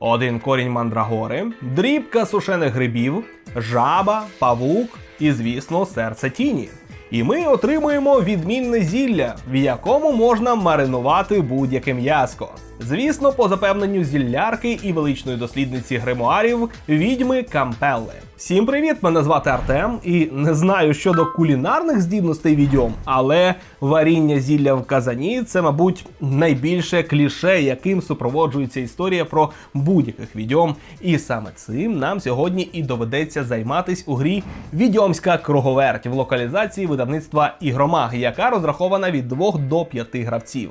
один корінь мандрагори, дрібка сушених грибів, жаба, павук і, звісно, серце тіні. І ми отримуємо відмінне зілля, в якому можна маринувати будь-яке м'яско. Звісно, по запевненню зіллярки і величної дослідниці гримуарів відьми Кампелли. Всім привіт! Мене звати Артем, і не знаю щодо кулінарних здібностей відьом, але варіння зілля в казані це, мабуть, найбільше кліше, яким супроводжується історія про будь-яких відьом. І саме цим нам сьогодні і доведеться займатись у грі Відьомська круговерть в локалізації видавництва Ігромаг, яка розрахована від 2 до 5 гравців.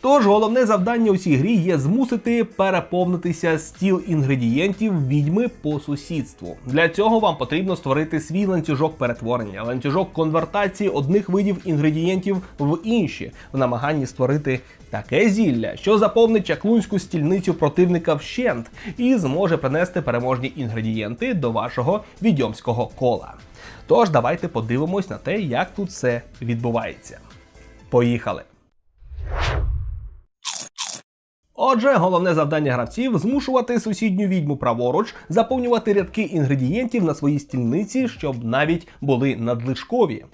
Тож головне завдання у цій грі є змусити переповнитися стіл інгредієнтів відьми по сусідству. Для цього вам потрібно створити свій ланцюжок перетворення, ланцюжок конвертації одних видів інгредієнтів в інші, в намаганні створити таке зілля, що заповнить чаклунську стільницю противника вщент і зможе принести переможні інгредієнти до вашого відьомського кола. Тож давайте подивимось на те, як тут все відбувається. Поїхали! Отже, головне завдання гравців змушувати сусідню відьму праворуч заповнювати рядки інгредієнтів на своїй стільниці, щоб навіть були надлишкові.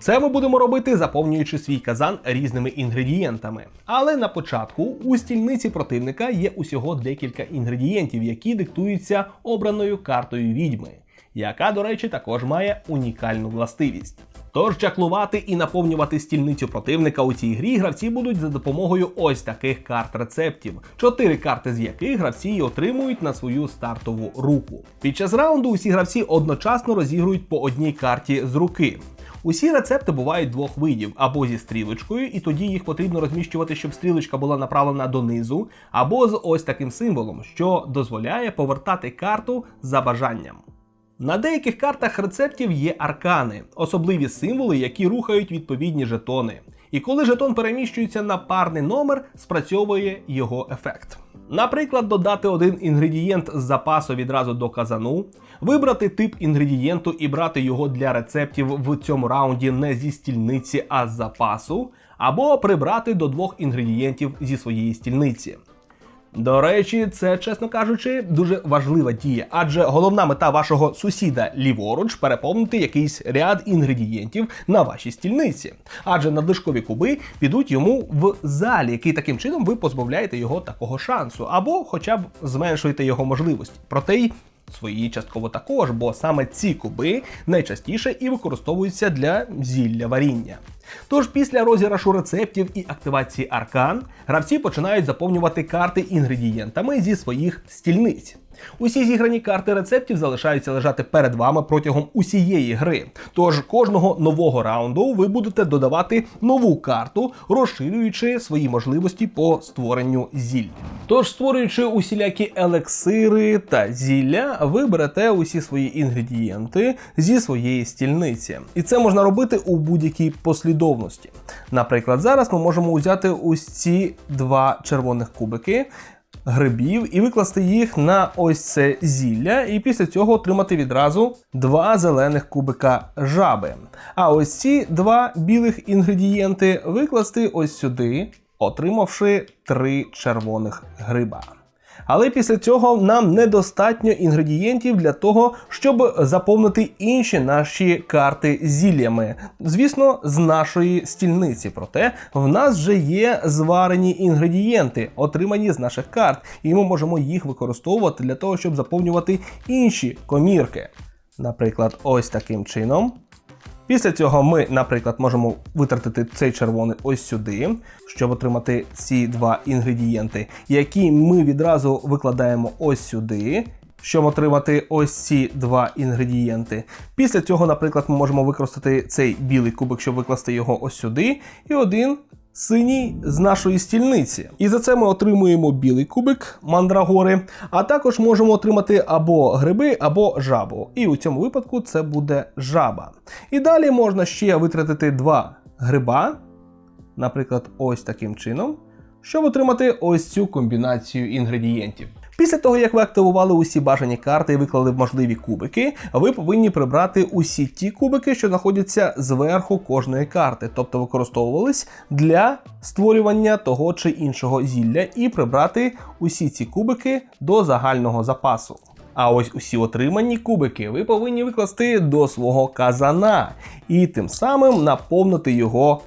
Це ми будемо робити, заповнюючи свій казан різними інгредієнтами. Але на початку у стільниці противника є усього декілька інгредієнтів, які диктуються обраною картою відьми, яка, до речі, також має унікальну властивість. Тож чаклувати і наповнювати стільницю противника у цій грі гравці будуть за допомогою ось таких карт рецептів, чотири карти з яких гравці й отримують на свою стартову руку. Під час раунду усі гравці одночасно розігрують по одній карті з руки. Усі рецепти бувають двох видів: або зі стрілочкою, і тоді їх потрібно розміщувати, щоб стрілочка була направлена донизу, або з ось таким символом, що дозволяє повертати карту за бажанням. На деяких картах рецептів є аркани, особливі символи, які рухають відповідні жетони. І коли жетон переміщується на парний номер, спрацьовує його ефект. Наприклад, додати один інгредієнт з запасу відразу до казану, вибрати тип інгредієнту і брати його для рецептів в цьому раунді не зі стільниці, а з запасу, або прибрати до двох інгредієнтів зі своєї стільниці. До речі, це, чесно кажучи, дуже важлива дія, адже головна мета вашого сусіда ліворуч переповнити якийсь ряд інгредієнтів на вашій стільниці. Адже надлишкові куби підуть йому в залі, який таким чином ви позбавляєте його такого шансу, або хоча б зменшуєте його можливості. Проте й свої частково також, бо саме ці куби найчастіше і використовуються для зілля варіння. Тож після розіграшу рецептів і активації аркан гравці починають заповнювати карти інгредієнтами зі своїх стільниць. Усі зіграні карти рецептів залишаються лежати перед вами протягом усієї гри. Тож кожного нового раунду ви будете додавати нову карту, розширюючи свої можливості по створенню зіль. Тож, створюючи усілякі елексири та зілля, ви берете усі свої інгредієнти зі своєї стільниці. І це можна робити у будь-якій послідовності. Наприклад, зараз ми можемо взяти ось ці два червоних кубики грибів і викласти їх на ось це зілля, і після цього отримати відразу два зелених кубика жаби. А ось ці два білих інгредієнти викласти ось сюди, отримавши три червоних гриба. Але після цього нам недостатньо інгредієнтів для того, щоб заповнити інші наші карти зіллями. Звісно, з нашої стільниці. Проте в нас вже є зварені інгредієнти, отримані з наших карт, і ми можемо їх використовувати для того, щоб заповнювати інші комірки. Наприклад, ось таким чином. Після цього ми, наприклад, можемо витратити цей червоний ось сюди, щоб отримати ці два інгредієнти, які ми відразу викладаємо ось сюди. Щоб отримати ось ці два інгредієнти. Після цього, наприклад, ми можемо використати цей білий кубик, щоб викласти його ось сюди, і один синій з нашої стільниці. І за це ми отримуємо білий кубик мандрагори, а також можемо отримати або гриби, або жабу. І у цьому випадку це буде жаба. І далі можна ще витратити два гриба, наприклад, ось таким чином, щоб отримати ось цю комбінацію інгредієнтів. Після того, як ви активували усі бажані карти і виклали можливі кубики, ви повинні прибрати усі ті кубики, що знаходяться зверху кожної карти, тобто використовувались для створювання того чи іншого зілля, і прибрати усі ці кубики до загального запасу. А ось усі отримані кубики ви повинні викласти до свого казана і тим самим наповнити його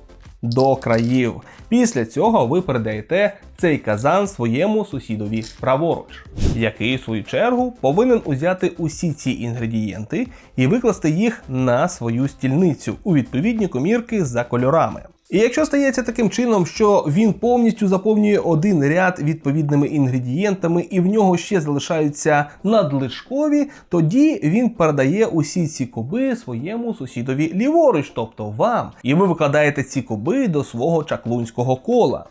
до країв. Після цього ви передаєте цей казан своєму сусідові праворуч, який, в свою чергу, повинен узяти усі ці інгредієнти і викласти їх на свою стільницю у відповідні комірки за кольорами. І якщо стається таким чином, що він повністю заповнює один ряд відповідними інгредієнтами, і в нього ще залишаються надлишкові, тоді він передає усі ці куби своєму сусідові ліворуч, тобто вам, і ви викладаєте ці куби до свого чаклунського кола.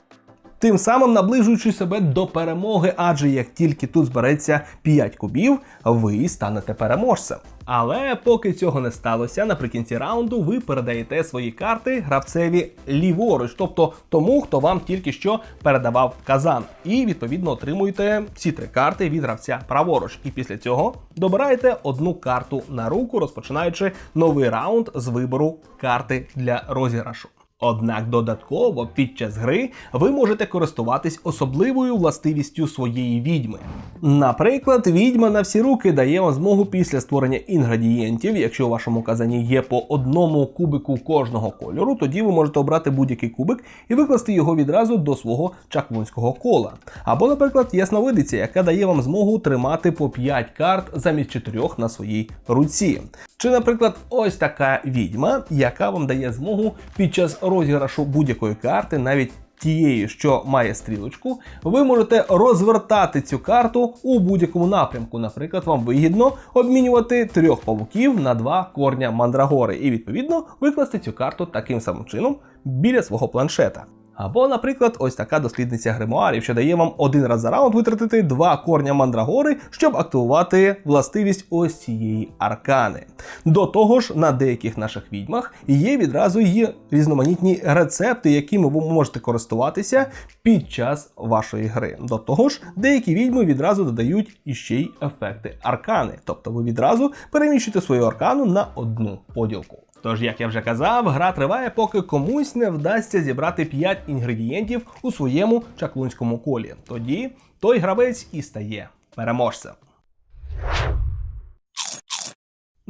Тим самим наближуючи себе до перемоги, адже як тільки тут збереться 5 кубів, ви станете переможцем. Але поки цього не сталося, наприкінці раунду ви передаєте свої карти гравцеві ліворуч, тобто тому, хто вам тільки що передавав казан, і відповідно отримуєте ці три карти від гравця праворуч. І після цього добираєте одну карту на руку, розпочинаючи новий раунд з вибору карти для розіграшу. Однак додатково під час гри ви можете користуватись особливою властивістю своєї відьми. Наприклад, відьма на всі руки дає вам змогу після створення інгредієнтів, якщо у вашому казані є по одному кубику кожного кольору, тоді ви можете обрати будь-який кубик і викласти його відразу до свого чаклунського кола. Або, наприклад, ясновидиця, яка дає вам змогу тримати по 5 карт замість 4 на своїй руці. Чи, наприклад, ось така відьма, яка вам дає змогу під час розіграшу будь-якої карти, навіть тієї, що має стрілочку, ви можете розвертати цю карту у будь-якому напрямку. Наприклад, вам вигідно обмінювати трьох павуків на два корня мандрагори, і відповідно викласти цю карту таким самим чином біля свого планшета. Або, наприклад, ось така дослідниця гримуарів, що дає вам один раз за раунд витратити два корня мандрагори, щоб активувати властивість ось цієї аркани. До того ж, на деяких наших відьмах є відразу її різноманітні рецепти, якими ви можете користуватися під час вашої гри. До того ж, деякі відьми відразу додають іще й ефекти аркани, тобто ви відразу переміщуєте свою аркану на одну поділку. Тож, як я вже казав, гра триває, поки комусь не вдасться зібрати 5 інгредієнтів у своєму чаклунському колі. Тоді той гравець і стає переможцем.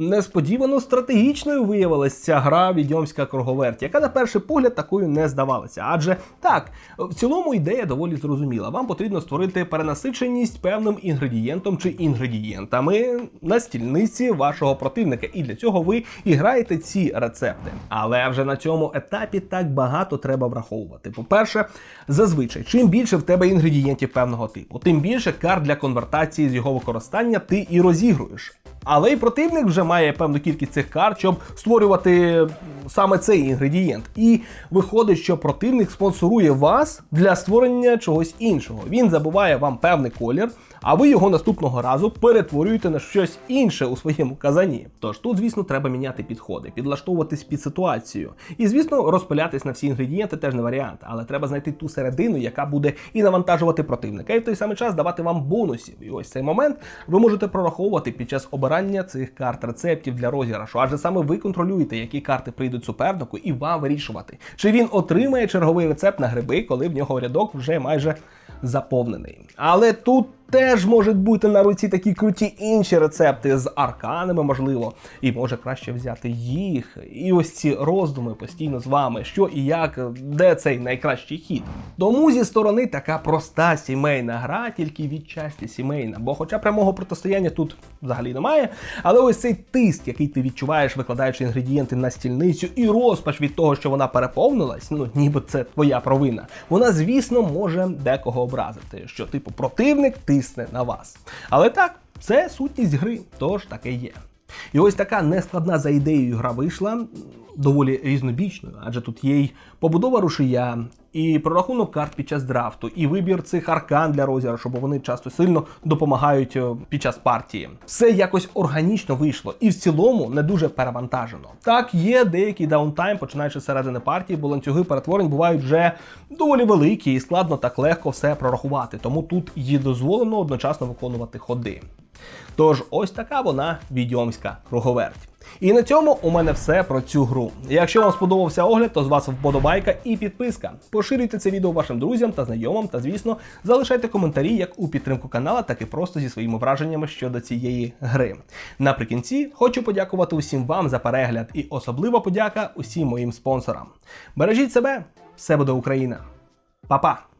Несподівано стратегічною виявилася ця гра відьомська круговерть, яка на перший погляд такою не здавалася. Адже так, в цілому ідея доволі зрозуміла. Вам потрібно створити перенасиченість певним інгредієнтом чи інгредієнтами на стільниці вашого противника. І для цього ви і граєте ці рецепти. Але вже на цьому етапі так багато треба враховувати. По-перше, зазвичай, чим більше в тебе інгредієнтів певного типу, тим більше карт для конвертації з його використання ти і розігруєш. Але й противник вже має певну кількість цих карт, щоб створювати саме цей інгредієнт. І виходить, що противник спонсорує вас для створення чогось іншого. Він забуває вам певний колір, а ви його наступного разу перетворюєте на щось інше у своєму казані. Тож тут, звісно, треба міняти підходи, підлаштовуватись під ситуацію. І, звісно, розпилятись на всі інгредієнти теж не варіант, але треба знайти ту середину, яка буде і навантажувати противника, і в той самий час давати вам бонусів. І ось цей момент ви можете прораховувати під час обирання цих карт рецептів для розіграшу, адже саме ви контролюєте, які карти прийдуть супернику, і вам вирішувати, чи він отримає черговий рецепт на гриби, коли в нього рядок вже майже заповнений. Але тут теж можуть бути на руці такі круті інші рецепти з арканами, можливо, і може краще взяти їх. І ось ці роздуми постійно з вами, що і як, де цей найкращий хід. Тому зі сторони така проста сімейна гра, тільки відчасті сімейна. Бо, хоча прямого протистояння тут взагалі немає, але ось цей тиск, який ти відчуваєш, викладаючи інгредієнти на стільницю, і розпач від того, що вона переповнилась, ну ніби це твоя провина. Вона, звісно, може декого образити, що типу противник тисне на вас. Але так, це сутність гри, тож таке є. І ось така нескладна за ідеєю гра вийшла доволі різнобічною, адже тут є й побудова рушія, і прорахунок карт під час драфту, і вибір цих аркан для розіграшу, бо вони часто сильно допомагають е, під час партії. Все якось органічно вийшло, і в цілому не дуже перевантажено. Так, є деякий даунтайм, починаючи з середини партії, бо ланцюги перетворень бувають вже доволі великі і складно так легко все прорахувати. Тому тут їй дозволено одночасно виконувати ходи. Тож ось така вона відьомська круговерть. І на цьому у мене все про цю гру. Якщо вам сподобався огляд, то з вас вподобайка і підписка. Поширюйте це відео вашим друзям та знайомим, та звісно, залишайте коментарі як у підтримку канала, так і просто зі своїми враженнями щодо цієї гри. Наприкінці хочу подякувати усім вам за перегляд і особлива подяка усім моїм спонсорам. Бережіть себе, все буде Україна. Па-па!